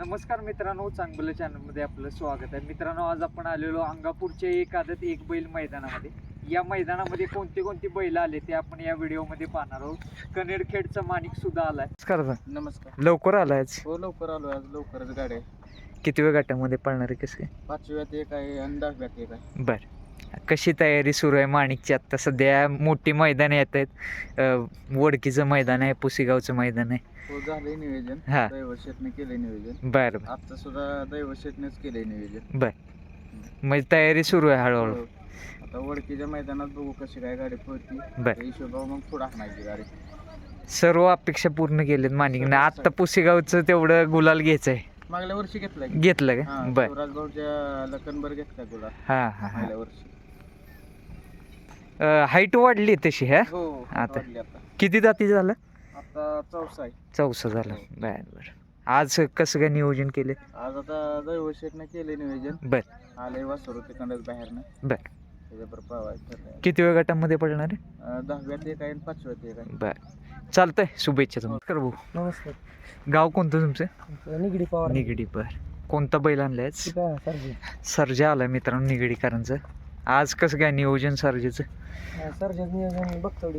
नमस्कार मित्रांनो चांगलं चॅनलमध्ये आपलं स्वागत आहे. मित्रांनो आज आपण आलेलो अंगापूरच्या एक आदत एक बैल मैदानामध्ये. या मैदानामध्ये कोणते कोणते बैल आले ते आपण या व्हिडिओमध्ये पाहणार आहोत. कनेरखेडचा माणिक सुद्धा आलाय. नमस्कार नमस्कार. लवकर आलाय हो लवकर आलो आज लवकरच गाडी आहे. किती वेळ गटामध्ये पळणार आहे कसं पाचव्यात एक आहे आणि दहाव्यात एक आहे. बर. कशी तयारी सुरू आहे माणिकची? आता सध्या मोठी मैदान येत आहेत. वडकीचं मैदान आहे पुसेगावचं मैदान आहे. हो झालंय नियोजन. हा. केलंय नियोजन. बर आता सुद्धा दैवत शेटनेच केलंय नियोजन. बर. म्हणजे तयारी सुरू आहे हळूहळू. हो. आता वडकीच्या मैदानात बघू कशी काय गाडी पळती. बर. त्या हिशोबावर मग पुढे आणायची गाडी. सर्व अपेक्षा पूर्ण केल्यात माणिकने. आता पुसेगावचं तेवढं गुलाल घ्यायचंय. मागल्या वर्षी घेतलाय. घेतलं हा का बर. शिवराज भाऊच्या लखनभर घेतला हा हा हा. मागल्या वर्षी. हाईट वाढली तशी हा? हो आता. वाढली आता. किती जाती झालं? आता चौसा आहे चौसा झालं. बर बर. आज कसं काय नियोजन केले आज आता दैवत शेटने केलंय नियोजन. बर. आलंय वासरू तिकडच बाहेरनं. बर. त्याच्याबरोबर पावायचं ठरलंय. किती वेळ गटामध्ये पडणार आहे? अं, दहाव्यात एक आहे आणि पाचव्यात एक आहे. बर. चालतंय शुभेच्छा तुम्हाला. भाऊ. नमस्कार. गाव कोणतं तुमचं? निगडी पवार. निगडी बर. कोणता बैल आणलाय सर्जा आलाय मित्रांनो निगडीकरांचं. आज कसं काय नियोजन सर्जेचं? सरजन नियोजन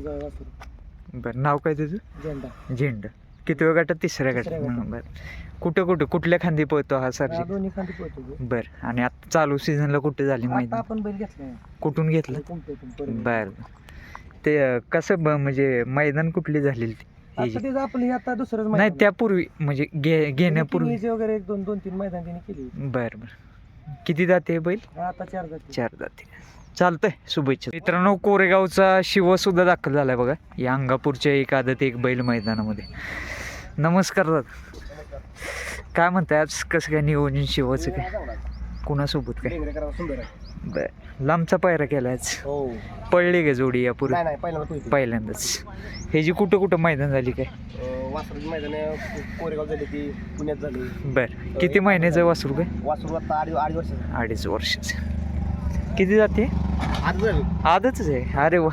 जाऊ वासरू बरं नाव काय त्याचं? झेंडा. झेंड. किती वेळ गटात तिसऱ्या तिसऱ्या गटात. बरं. कुठं कुठं? कुठल्या खांदी पळतो हा सर्जे? दोन्ही खाली पळतो बर. आणि आता चालू सीझनला कुठे झाली आता माहिती आपण बैल घेतलाय. कुठून घेतलं? बर ते अं, कसं ब- म्हणजे मैदान कुठली झालेली ती? हे आता जी- ते आपली आता दुसरंच नाही मैदान. त्यापूर्वी म्हणजे घे घेण्यापूर्वी. वगैरे एक दोन दोन तीन मैदान त्यांनी केली. बर बर. किती जाते बैल? आता चार जाती चार जाते चालतंय शुभेच्छा. मित्रांनो कोरेगावचा शिव सुद्धा दाखल झालाय बघा. या अंगापूरच्या एक आदत एक बैल मैदानामध्ये. नमस्कार दादा. काय म्हणताय? आज कसं काय नियोजन शिवाचं काय? कुणासोबत काय? बर. लांबचा पायरा आज हो. पडली का जोडी यापूर्वी नाही नाही पहिल्यांदा पळते पहिल्यांदाच. हे जी कुठं कुठं मैदान झाली काय? वासरूची मैदान कोरेगाव झाली ती पुण्यात झाली. बर. किती महिन्याचं वासरू काय? वासरू आता अडीच अडीच वर्ष अडीच वर्षाचं. किती जाते? आज झाली. आजच आहे. अरे वा.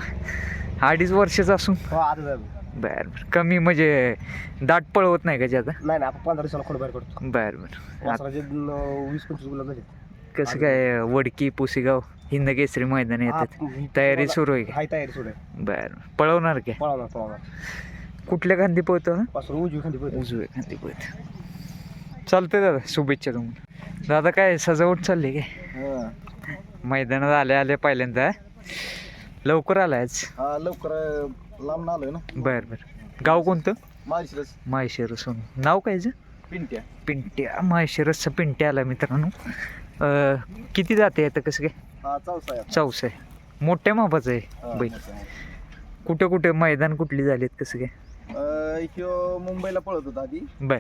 अडीच वर्षाचं असून. हो झाली. बर बर. कमी म्हणजे दाट पळवत नाही का ज्यादा नाही नाही आपण पंधरा दिवसाला खोड बाहेर करतो बर बर. वासराचे वीस पंचवीस गुलाब झाले कसं काय वडकी पुसेगाव हिंद केसरी मैदान येतात. तयारी सुरू आहे का? हाय तयारी सुरू आहे. बर पळवणार काय पळवणार पळवणार. कुठल्या खांदी पळतो उजवी खाली पळतो. उजवे खांदी पळतो. चालतंय दादा शुभेच्छा तुम्हाला. दादा काय सजावट चालली काय? मैदानात आले आले पहिल्यांदा? लवकर आलाय आज. हा लवकर लांब आलोय ना? बर बर. गाव कोणतं? माळशिरस. माहेशिरसून नाव काय? पिंट्या. पिंट्या. माहेशिरसचा पिंट्या आला मित्रांनो. अं, किती जाते आता कसं काय? हा चौसा आहे. चौस आहे. मोठ्या मापाचं आहे? हा, बैल. मोठा आहे. कुठं कुठं मैदान कुठली झालीत कसं काय? अं, ह्यो मुंबईला पळत होता आधी. बर.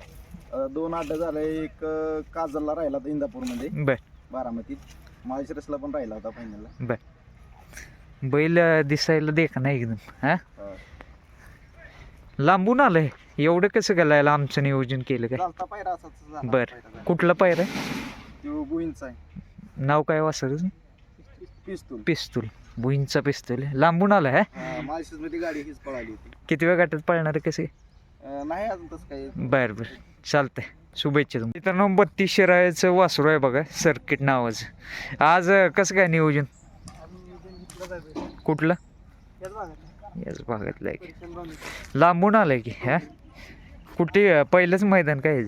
अं, दोन अड्डा झाले. एक अं, काजलला राहिला होता इंदापूरमध्ये. बर. बारामतीत. माळशिरसला पण राहिला होता फायनलला बर. बैल दिसायला देख ना एकदम हा? लांबून आलंय. एवढं कसं घालायला आमचं नियोजन केलं काय? बर. कुठला पायर आहे? नाव काय वासर पिस्तूल. पिस्तूल. भुईंचा पिस्तूल लांबून आलाय हा? गाडी किती वेळ गाठात पळणार आहे कसं? नाही अजून तसं काही. बर बर. चालतंय. शुभेच्छा तुम्ही मित्रांनो बत्तीस शिरायचं वासरू आहे बघा सर्किट नावाचं. आज कसं काय नियोजन? कुठलं? याच भागातलं आहे की. लांबून आलंय की हा? कुठे पहिलंच मैदान काय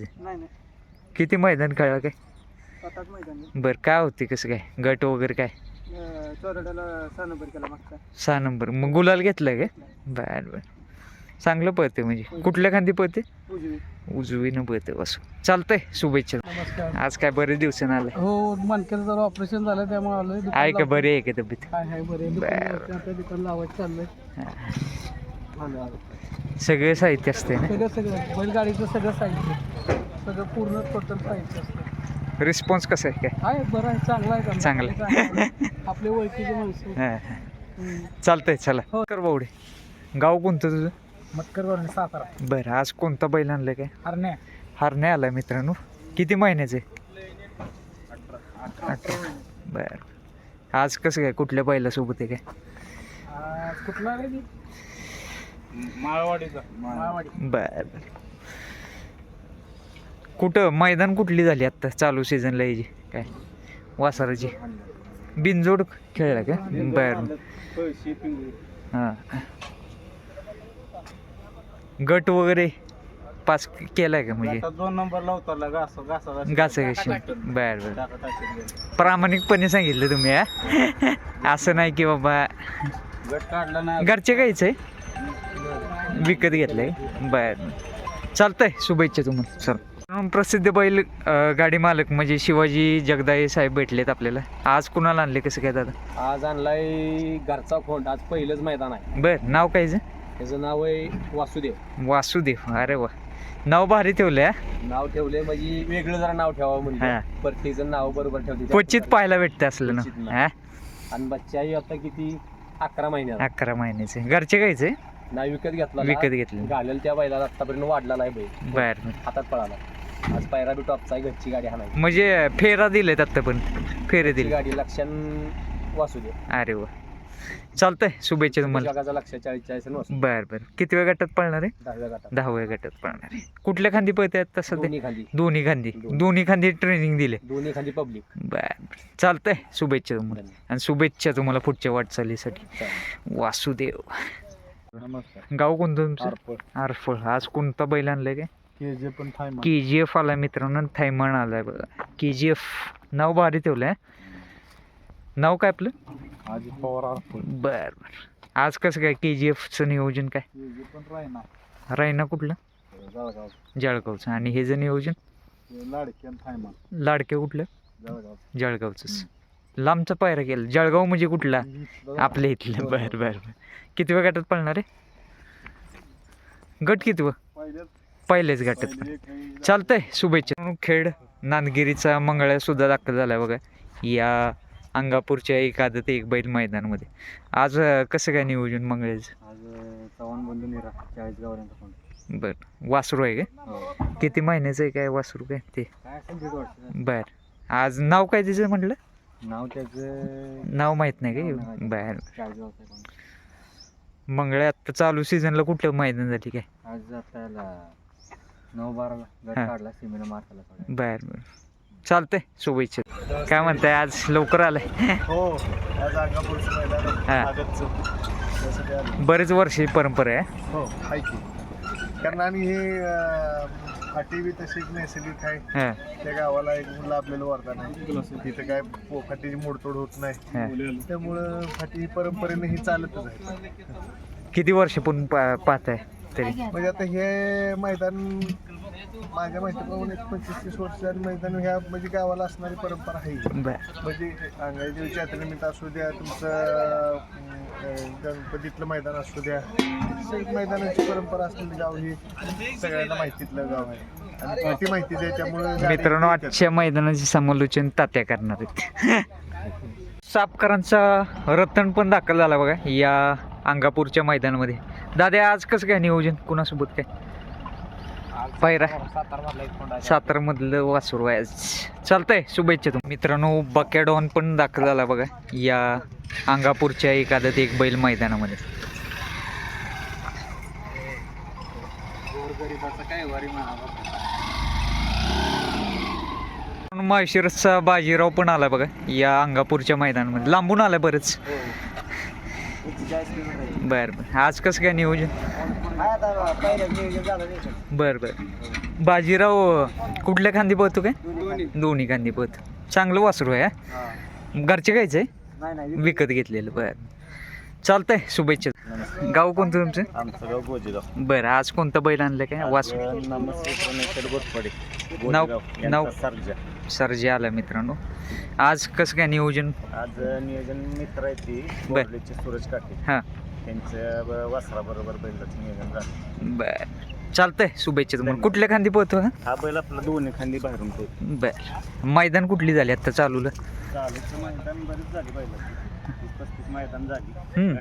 किती मैदान खेळलं काय? बरं काय होते कसं काय? गट वगैरे काय? सहा नंबर सहा मग गुलाल घेतलाय काय? बर बर. चांगलं पळते म्हणजे. कुठल्या खांदी पळते उजवी. उजवीनं पळते वासू चालतंय शुभेच्छा. नमस्कार. आज काय बरेच दिवसानं आलंय हो मनकेचं जरा ऑपरेशन झालं त्यामुळे दुकान आहे का लावतो. बरे आहे का तब्येत? बरे बरं. आता दुकान लावायचं चाललंय. हा. आलो, आलो. सगळे साहित्य असते ना? सगळं सगळं. बैलगाडीचं सगळं साहित्य. सगळं पूर्ण टोटल साहित्य असतं रिस्पॉन्स कसा आहे काय? आहे बरं आहे. चांगलं आहे का? चांगलं. चांगलं आहे. आपले ओळखीचे माणसं. हा, हा. हम्म. चालतंय चला. हो. कर बावडे. गाव कोणतं तुझं? मटकर वरून सातारा. बरं आज कोणता बैल आणलं काय? हरण्या. हारणे आलाय मित्रांनो. किती महिन्याचं? आहे अठरा. बरं. आज कसं काय कुठल्या बैलासोबत आहे काय? आज कुठला रे माळवाडीचा. माळवाडी. बरं. बरं कुठं मैदान कुठली झाली आत्ता चालू सीझनला याची काय? वासराची. बिनजोड. खेळला का? बरं. हां. गट वगैरे पास केलाय का म्हणजे? दोन नंबरला उतरला घास घासा गाचं कशी बर बर. प्रामाणिकपणे सांगितलं तुम्ही हा? असं नाही की बाबा गट काढला ना घरचे काहीच आहे? विकत घेतलंय? बर. चालतंय शुभेच्छा तुम्हाला. चल. म्हणून प्रसिद्ध बैल अं, गाडी मालक म्हणजे शिवाजी जगदाळे साहेब भेटलेत आपल्याला. आज कुणाला आणले कसं काय दादा? आज आणलाय घरचा खोंड. आज पहिलंच मैदान आहे. बर नाव कायचं त्याचं नाव आहे वासुदेव. वासुदेव अरे वा. नाव भारी ठेवलंय हा. नाव ठेवले म्हणजे वेगळं जरा नाव ठेवावं हा. म्हणजे प्रत्येक जण नाव बरोबर ठेवते क्वचित पाहायला भेटतं असलं क्वचित ना. हा? आणि बच्चाही आता किती? अकरा महिन्यात अकरा महिन्याचे. घरचे कायचे नाव विकत घेतला विकत घेतलं. घालेल त्या बैलाला आतापर्यंत वाढला नाही बैल. बर. बर. हातात पळाला. आज पायरा बी टॉपचा आहे घरची गाडी हाणायची. म्हणजे फेरा दिलेत आता पण फेरे घरची दिले गाडी लक्षण वासुदेव. अरे वा. चालतंय शुभेच्छा तुम्हाला. जगाचा लक्ष चाळीस चाळीस आणि वासुदेव बर बर. किती वेळ गटात पळणार आहे? दहाव्या गटात. दहाव्या गटात पळणार आहे. कुठल्या खांदी पळते आहेत तसं ते दोन्ही खाली दोन्ही खांदी. दोन्ही. दोन्ही खांदी ट्रेनिंग दिले. दोन्ही खाली पब्लिक बर बर. चालतंय. शुभेच्छा तुम्हाला. आणि शुभेच्छा तुम्हाला पुढच्या वाटचालीसाठी. वासुदेव. नमस्कार. गाव कोणतं तुमचं? आरफळ. आज कोणता बैल आणलाय काय? के जे पण थाय के जी एफ आलाय मित्रांनो थायमन आलाय बघा. के जी एफ नाव भारी ठेवलंय नाव काय आपलं? आज पवार बर बर. आज कसं काय के जी एफचं नियोजन काय? पण रायना. रायना कुठलं? जळगाव. जळगावचं. आणि हे जे नियोजन? लाडकी आणि थायमान. लाडके कुठलं? जळगाव. जळगावचंच. लांबचा पायरा केला. जळगाव म्हणजे कुठला? आपल्या इथलं. बर बर बर. किती वेळ गटात पळणार आहे? गट किती व? पहिल्याच गटात. चालतंय. शुभेच्छा. खेड नांदगिरीचा मंगळ्या सुद्धा दाखल झालाय बघा. या अंगापूरच्या एक आदत एक बैल मैदानामध्ये. आज कसं काय नियोजन मंगळ्याचं? आज चव्हाण बंधू निरा चाळीस गावऱ्यांचा फोन बर. वासरू आहे का? हो. किती महिन्याचं आहे काय वासरू काय ते? काय असेल दीड वर्ष बर. आज नाव काय तिचं म्हटलं? नाव त्याचं नाव माहीत नाही नाव का नाही बर. चाळीस गावचा कोण? मंगळ्या आत्ता चालू सीझनला कुठलं मैदान झाली काय? आज आपल्याला नऊ बाराला गट हा. काढला सीमेला मारताला थोड्या बर बर. चालतंय शुभेच्छा. काय म्हणताय आज लवकर आलाय? हो आज अंगापूरचं मैदान हा. आगतचं त्यासाठी आलो. बरेच वर्षी परंपरा आहे हो? आहे की. कारण आणि हे अं, फाटी बी तशीच नैसर्गिक आहे. हा, त्या गावाला एक लाभलेलं वरदान आहे. तिथं काय पो- फाटीची मोडतोड होत नाही. त्यामुळं फाटी ही परंपरेने ही चालतच आहे. किती वर्ष पण पाहताय तरी? म्हणजे आता हे मैदान माझ्या माहितीप्रमाणे एक पंचवीस तीस वर्षांनी मैदान ह्या म्हणजे गावाला असणारी परंपरा आहे. बर. म्हणजे अंगाच्या यात्रेनिमित्त असू द्या तुमचं अं, गणपतीतलं मैदान असू द्या मैदानाची परंपरा असलेली गाव ही सगळ्यांना माहितीतलं गाव आहे. आणि किती माहिती आहे त्यामुळे मित्रांनो आजच्या मैदानाचे समालोचन तात्या करणार आहेत. सापकरांचा रतन पण दाखल झाला बघा या अंगापूरच्या मैदानामध्ये. दादा आज कसं काय नियोजन? कुणासोबत काय? पायरा. सातारा मधलं वासरू आज. चालतंय शुभेच्छा तुम्ही मित्रांनो बकॅडॉन पण दाखल झाला बघा. या अंगापूरच्या आदत एक बैल मैदानामध्ये. माळशिरसचा बाजीराव पण आला बघा या अंगापूरच्या मैदानामध्ये. लांबून आलाय बरंच. बर बर. आज कसं काय नियोजन? बर बर. बाजीराव कुठल्या खांदी पळतो काय? दोन्ही खांदी पळतो. चांगलं वासरू आहे? घरचे कायचं आहे विकत घेतलेलं बर. चालतंय शुभेच्छा. गाव कोणतं तुमचं? आमचं गाव गोजेगाव. बरं आज कोणतं बैल आणलं काय? वासरू नमस्ते गोटपाडे नाव- नाव- आला मित्रांनो. आज कसं काय नियोजन? आज नियोजन मित्र आहे ती बर. बोर्लेचे सूरज काटे हां. त्यांच्या वासरा बरोबर बैलाचं नियोजन झालं. बर. चालतंय शुभेच्छा तुम्हाला. कुठल्या खांदी पळतो हा? हा बैल आपला दोन्ही खांदी बाहेरून तो बर. मैदान कुठली झाली आता चालूला? चालूचं मैदान बरीच झाली बैलाची. पस्तीस मैदान झाली. हम्म.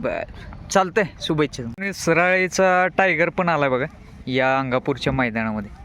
बर. चालतंय. शुभेच्छा सराळीचा टायगर पण आलाय बघा. या अंगापूरच्या मैदानामध्ये.